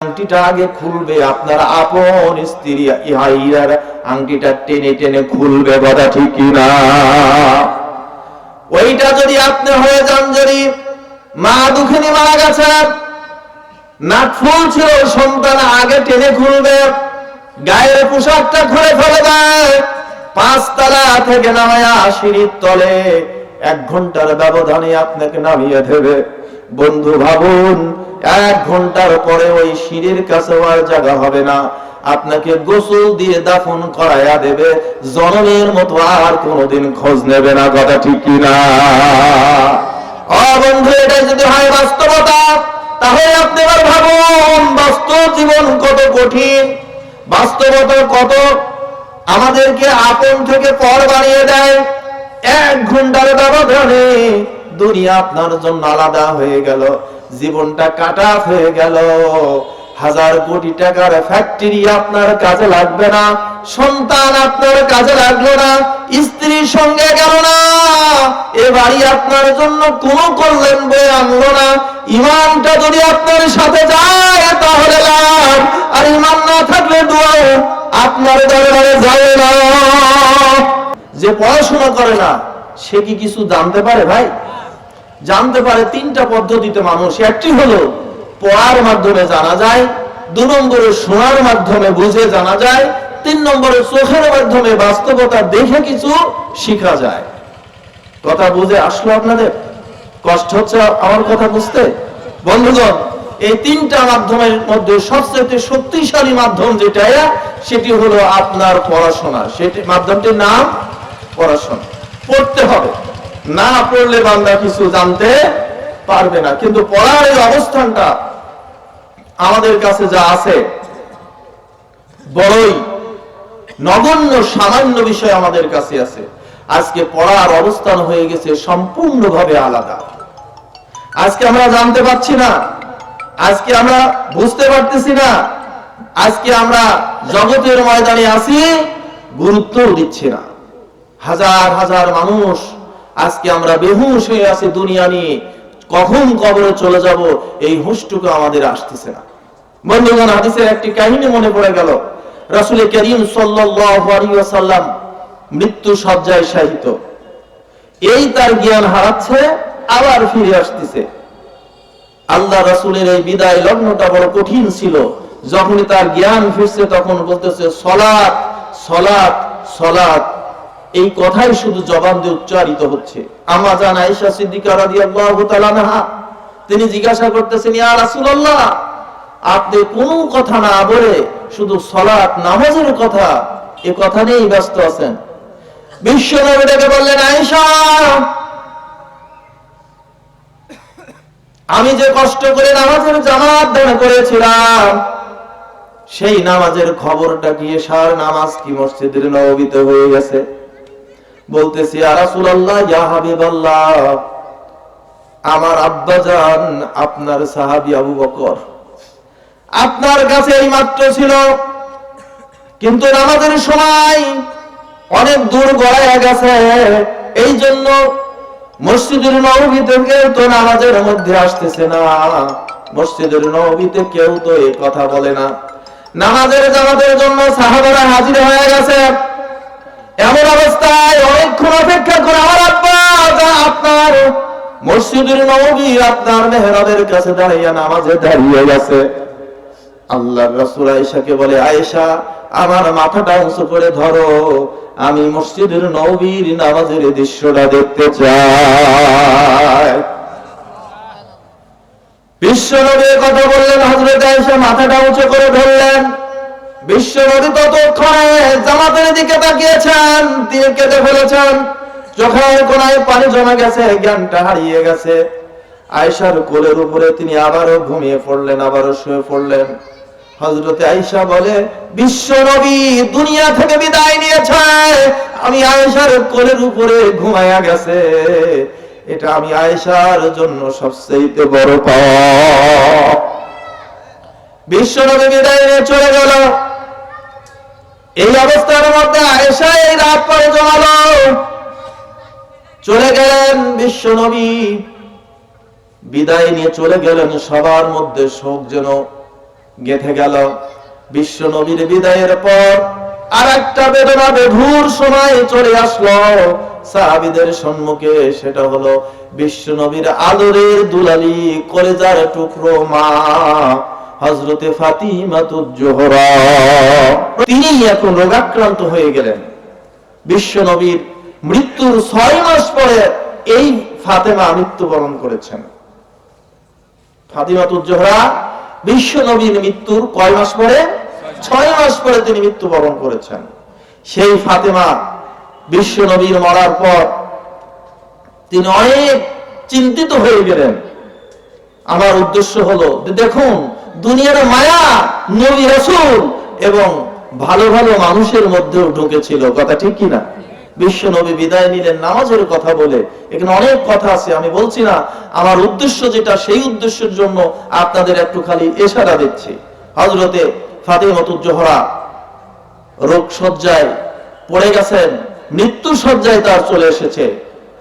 আংটিটা আগে খুলবে, আপনার আপন স্ত্রী ইহাইরার আংটিটা টেনে টেনে খুলবে, কথা ঠিক কিনা? ওইটা যদি আপনি হয়ে যান, যদি মা দুঃখিনী মারা গেছে, নাক ফুল ছিল সন্তান আগে টেনে খুলবে, গায়ের পোশাকটা খুলে ফেলে দেয় পাঁচতলা থেকে নামায়া সিঁড়ির তলে এক ঘণ্টার ব্যবধানে আপনাকে নামিয়ে দেবে। বন্ধু ভাবুন এক ঘণ্টার পরে ওই সিঁড়ির কাছে জায়গা হবে না। আপনাকে গোসল দিয়ে দাফন করাইয়া দেবে, জনমের মতো আর কোনোদিন খোঁজ নেবে না, কথা ঠিক কিনা বন্ধু এটা যদি হয় বাস্তবতা, তাহলে আপনি এবার ভাবুন, বাস্তব জীবন কত কঠিন, বাস্তবতা কত আমাদেরকে আপন থেকে পর বানিয়ে দেয়। এক ঘণ্টার ব্যবধানে দুনিয়া আপনার জন্য আলাদা হয়ে গেল। জীবনটা কাটা হয়ে গেল। হাজার কোটি টাকার ফ্যাক্টরি আপনার কাজে লাগবে না, সন্তান আপনার কাজে লাগল না, স্ত্রীর সঙ্গে গেল না, এ বাড়ি আপনার জন্য কোনো করলেন বই আনলো না ইমানটা যদি আপনার সাথে যায় তাহলে লাভ, আর ইমান না থাকলে দোয়াও আপনার দরবারে যাবে না। যে পড়াশোনা করে না, সে কি কিছু জানতে পারে ভাই? জানতে পারে তিনটা পদ্ধতিতে মানুষ। একটি হলো, পড়ার মাধ্যমে জানা যায়, দু নম্বরে শোনার মাধ্যমে বুঝে জানা যায়, তিন নম্বরে চোখের মাধ্যমে বাস্তবতা দেখে কিছু শিখা যায়। কথা বুঝে আসলো আপনাদের? কষ্ট হচ্ছে আমার কথা বুঝতে? বন্ধুগণ, এই তিনটা মাধ্যমের মধ্যে সবচেয়ে শক্তিশালী মাধ্যম যেটা, সেটি হলো আপনার পড়াশোনা। সেটি মাধ্যমটির নাম, পড়াশোনা। পড়তে হবে। না পড়লে বান্দা কিছু জানতে পারবে না। কিন্তু পড়ার এই অবস্থানটা আমাদের কাছে যা আছে, বড়ই নগণ্য, সামান্য বিষয় আমাদের কাছে আছে। আজকে পড়ার অবস্থান হয়ে গেছে সম্পূর্ণভাবে আলাদা। আজকে আমরা জানতে পারছি না, আজকে আমরা বুঝতে পারতেছি না, আজকে আমরা জগতের ময়দানে আছি গুরুত্ব দিচ্ছি না। হাজার হাজার মানুষ আজকে আমরা বেহুশ হয়ে আছি দুনিয়া নিয়ে। কখন কবরে চলে যাব? এই হুঁশটুকু আমাদের আসতেছে না। বন্ধুগণ, হাদিসের একটি কাহিনী মনে পড়ে গেল। রাসূল করিম ওয়াসাল্লাম মৃত্যু সজ্জায় শায়িত। এই তার জ্ঞান হারাচ্ছে, আবার ফিরে আসতেছে। আল্লাহ রাসূলের এই বিদায় লগ্নটা বড় কঠিন ছিল। যখনই তার জ্ঞান ফিরছে, তখন বলতেছে, সলাৎ সলাৎ সলাৎ। এই কথাই শুধু জবান দিয়ে উচ্চারিত হচ্ছে। আমা জান আয়েশা সিদ্দিকা রাদিয়াল্লাহু তাআলা আনহা, তিনি জিজ্ঞাসা করতেছেন, ইয়া রাসূলুল্লাহ, আপনি কোনো কথা না বলে শুধু সলাৎ নামাজের কথা? এ কথা নিয়েই ব্যস্ত আছেন। বিশ্ব ডেকে বললেন, আয়েশা, আমি যে কষ্ট করে নামাজের জামাত দান করেছিলাম, সেই নামাজের খবরটা গিয়ে সার নামাজ কি মসজিদের নবীতে হয়ে গেছে? বলতেছি আরাসুল্লাহ ইয়া হাবিবাল্লাহ, আমার আব্বা জান আপনার সাহাবি আবু বকর। আপনার কাছে এই মাত্র ছিল, কিন্তু নামাজের সময় অনেক দূর গড়ায় গেছে। এই জন্য মসজিদের নবীতে কেউ তো নামাজের মধ্যে আসতেছে না। মসজিদের নবীতে কেউ তো এই কথা বলে না। নামাজের জামাতের জন্য সাহাবারা হাজির হয়ে গেছে। এমন অবস্থায় অনেকক্ষণ অপেক্ষা করে, আমার আব্বা আপনার মসজিদের নবী, আপনার মেহরাবের কাছে দাঁড়িয়ে নামাজে দাঁড়িয়ে গেছে। আল্লাহ রসুল আয়েশাকে বলে, আয়েশা, আমার মাথাটা উঁচু করে ধরো, আমি মসজিদের নবীর নামাজের দৃশ্যটা দেখতে চাই। বিশ্ব নবীর কথা বললেন হজরত আয়েশা মাথাটা উঁচু করে ধরলেন। বিশ্ব নবী ততক্ষণে জামাতের দিকে তাকিয়েছেন তিনি কেটে ফেলেছেন। চোখের কোনায় পানি জমা গেছে, জ্ঞানটা হারিয়ে গেছে। আয়েশার কোলের উপরে তিনি আবারও ঘুমিয়ে পড়লেন, আবারও শুয়ে পড়লেন। হজরতে আয়েশা বলে বিশ্ব নবী দুনিয়া থেকে বিদায় নিয়েছে, আমি আয়েশার কোলের উপরে ঘুমায়া গেছে। এটা আমি আয়েশার জন্য সবচেয়ে বড় পাওয়া বিশ্ব নবী বিদায় নিয়ে চলে গেল। এই অবস্থার মধ্যে আয়েশা এই রাত পরে জমালো। চলে গেলেন বিশ্ব নবী। বিদায় নিয়ে চলে গেলেন, সবার মধ্যে শোক যেন গেথে গেল। বিশ্ব নবীর বিদায়ের পর আর একটা বেদনা, বেধুর সময় চলে আসলো। সাহাবিদের সম্মুখে সেটা হলো, বিশ্ব নবীর আদরের দুলালি কলেজার টুকরো মা। হজরতে ফাতিমাতুজ্জোহরা তিনি এখন রোগাক্রান্ত হয়ে গেলেন। বিশ্ব নবীর মৃত্যুর ছয় মাস পরে এই ফাতেমা মৃত্যুবরণ করেছেন। ফাতিমাতুজ্জোহরা বিশ্ব নবীর মৃত্যুর কয় মাস পরে? ছয় মাস পরে তিনি মৃত্যুবরণ করেছেন। সেই ফাতেমা বিশ্ব নবীর মরার পর তিনি অনেক চিন্তিত হয়ে গেলেন। আমার উদ্দেশ্য হলো দেখুন দুনিয়ার মায়া, নবী রাসূল এবং ভালো ভালো মানুষের মধ্যেও ঢুকেছিল। কথা ঠিক কিনা বিশ্ব নবী বিদায় নিলেন, নামাজের কথা বলে। এখানে অনেক কথা আছে, আমি বলছি না। আমার উদ্দেশ্য যেটা, সেই উদ্দেশ্যের জন্য আপনাদের একটু খালি এশারা দিচ্ছি। হজরতে ফাতেমাতুজ্জোহরা রোগ সজ্জায় পড়ে গেছেন মৃত্যু সজ্জায় তার চলে এসেছে।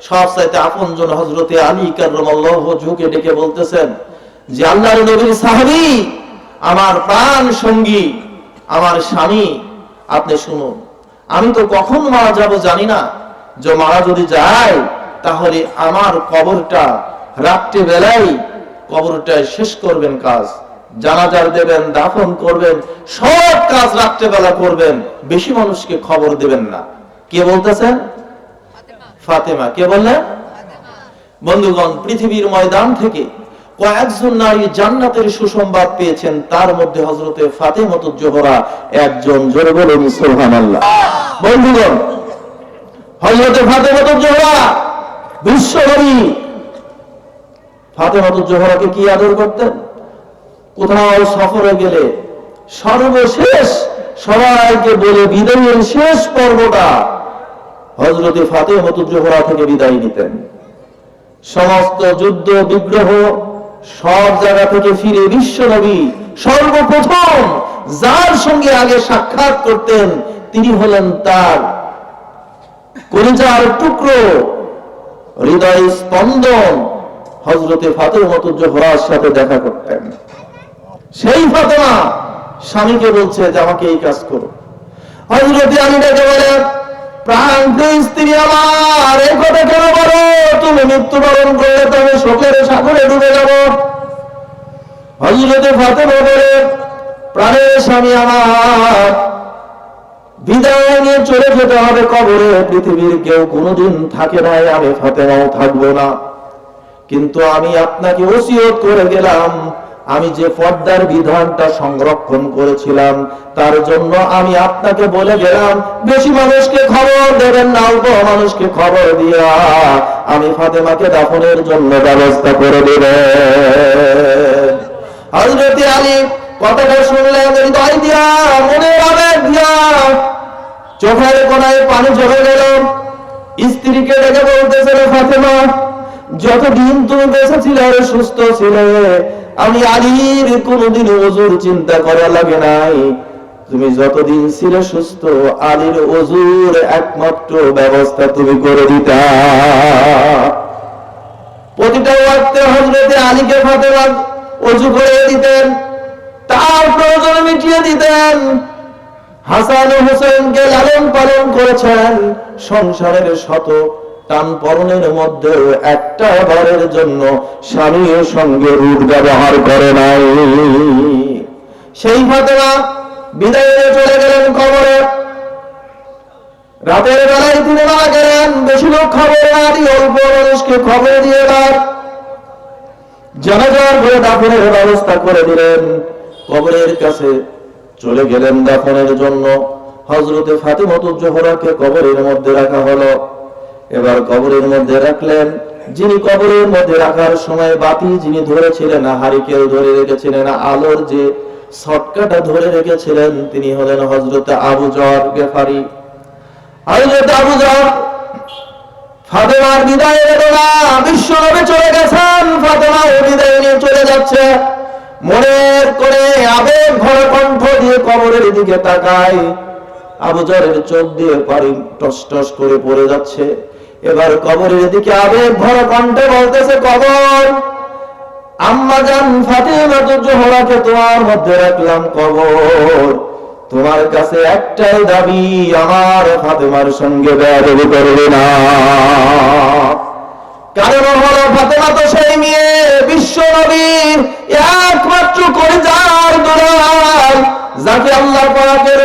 সব চাইতে আপন জন হজরতে আলী কার্লাহ ঝুঁকে ডেকে বলতেছেন যে আল্লাহর নবীর সাহাবি, আমার প্রাণ সঙ্গী, আমার স্বামী, আপনি শুনুন। আমি তো কখন মারা যাব জানি না। যে মারা যদি যায়, তাহলে আমার কবরটা রাত্রে বেলায় কবরটা শেষ করবেন কাজ। জানাজার দেবেন, দাফন করবেন, সব কাজ রাত্রে বেলা করবেন। বেশি মানুষকে খবর দেবেন না। কে বলতেছেন ফাতেমা। কে বললেন? বন্ধুগণ, পৃথিবীর ময়দান থেকে কয়েকজন নারী জান্নাতের সুসংবাদ পেয়েছেন, তার মধ্যে হজরতে ফাতেমত জোহরা একজন, জোরে বলুন, সুবহানাল্লাহ। বন্ধুগণ হজরতে ফাতেমত জোহরা বিশ্বনবী। ফাতেমত জোহরাকে কি আদর করতেন? কোথাও সফরে গেলে সর্বশেষ সবাইকে বলে বিদায়ের শেষ পর্বটা হজরতে ফাতেমত জোহরা থেকে বিদায় নিতেন। সমস্ত যুদ্ধ, বিগ্রহ সব জায়গা থেকে ফিরে বিশ্ব নবী, সর্বপ্রথম যার সঙ্গে আগে সাক্ষাৎ করতেন তিনি হলেন তার কলিজার টুকরো, হৃদয় স্পন্দন হজরতে ফাতেমত জোহরার সাথে দেখা করতেন। সেই ফাতেমা স্বামীকে বলছে যে, আমাকে এই কাজ করো। হজরতে আমি ডেকে স্ত্রী আমার মৃত্যুবরণ করলে যাব। বলে আমার নিয়ে চলে যেতে হবে কবরে। পৃথিবীর কেউ কোনোদিন থাকে নাই, আমি ফাতেমাও থাকব না। কিন্তু আমি আপনাকে ওসিয়ত করে গেলাম আমি যে পর্দার বিধানটা সংরক্ষণ করেছিলাম, তার জন্য আমি আপনাকে বলে গেলাম, বেশি মানুষকে খবর দেবেন না, অল্প মানুষকে খবর দিয়া আমি ফাতেমাকে দাফনের জন্য ব্যবস্থা করে দেবেন হজরত আলী কথাটা হৃদয় দিয়া মনে দিয়া, চোখের কোনায় পানি জমে গেল। স্ত্রীকে ডেকে বলতেছে রে ফাতেমা যতদিন তুমি বেঁচে ছিলে সুস্থ ছিলে, আমি আলীর কোনোদিন ওজুর চিন্তা করা লাগে নাই। তুমি যতদিন ছিলে সুস্থ, আলীর ওজুর একমাত্র ব্যবস্থা তুমি করে দিতা। প্রতিটা ওয়াক্তে হজরতে আলীকে ফাতেমা অজু করে দিতেন, তার প্রয়োজন মিটিয়ে দিতেন। হাসান হোসেনকে লালন পালন করেছেন, সংসারের শত টান পরনের মধ্যে একটা বারের জন্য স্বামীর সঙ্গে ব্যবহার করে নাই। সেই ফাতেমা বিদায় চলে গেলেন কবরে। রাতের বেলায় তিনি মারা গেলেন, বেশি লোক খবর অল্প মানুষকে খবর দিয়ে জানাজার করে দাফনের ব্যবস্থা করে দিলেন। কবরের কাছে চলে গেলেন দাফনের জন্য। হজরতে ফাতিমতুল জোহরাকে কবরের মধ্যে রাখা হলো। এবার কবরের মধ্যে রাখলেন। যিনি কবরের মধ্যে রাখার সময় বাতি যিনি ধরেছিলেন হারিকেল ধরে রেখেছিলেন আলোর যে ছটকাটা ধরে রেখেছিলেন, তিনি হলেন হজরতে আবু জর গেফারি। হজরত আবু জর ফাতেমার বিদায় বেদনা বিশ্ব চলে গেছেন ফাতেমা ও বিদায় নিয়ে চলে যাচ্ছে। মনের করে আবেগ ভরা কণ্ঠ দিয়ে কবরের দিকে তাকায়। আবু জরের চোখ দিয়ে পারি টস টস করে পড়ে যাচ্ছে। এবার কবরের দিকে আবেগ ভরা কণ্ঠে বলতেছে, কবর, আম্মা জান ফাতেমা জোহরাকে তোমার মধ্যে রাখলাম, কবর। তোমার কাছে একটাই দাবি, আমার ফাতেমার সঙ্গে বেয়াদবি করবে না। কারণ হলো ফাতেমা তো সেই মেয়ে, বিশ্ব নবীর একমাত্র করে যার দোলাল যাকে আল্লাহ পাকের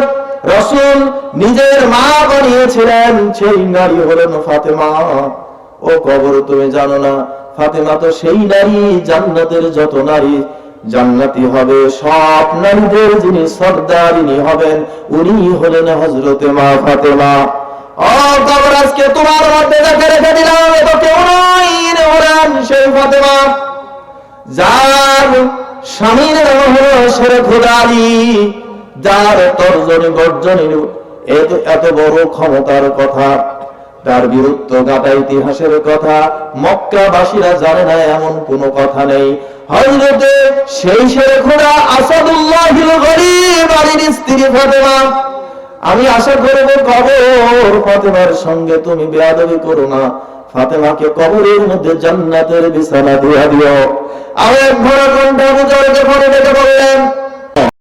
রসুল নিজের মা বানিয়েছিলেন, সেই নারী হলেন ফাতেমা। ও কবর তুমি জানো না, ফাতেমা তো সেই নারী, জান্নাতের যত নারী, জান্নাতি হবে সব নারীদের যিনি সর্দারিনী হবেন, উনি হলেন হজরতে মা ফাতেমা। ও কবর, আজকে তোমার মধ্যে দেখে রেখে দিলাম, এ কেউ নয় হলেন সেই ফাতেমা। যার স্বামীর নাম হলো খুদালি যার তর্জনী গর্জনের এত এত বড় ক্ষমতার কথা, তার বীরত্ব গাটা ইতিহাসের কথা, মক্কাবাসীরা জানে না এমন কোনো কথা নেই। সেই শের খোদা আসাদুল্লাহ বাড়ির স্ত্রী ফাতেমা, আমি আশা করব কবর ফাতেমার সঙ্গে তুমি বেয়াদবি করো না। ফাতেমাকে কবরের মধ্যে জান্নাতের বিছানা দিয়া দিও। আর এক ভরা কণ্ঠ বুঝারকে ফোনে ডেকে বললেন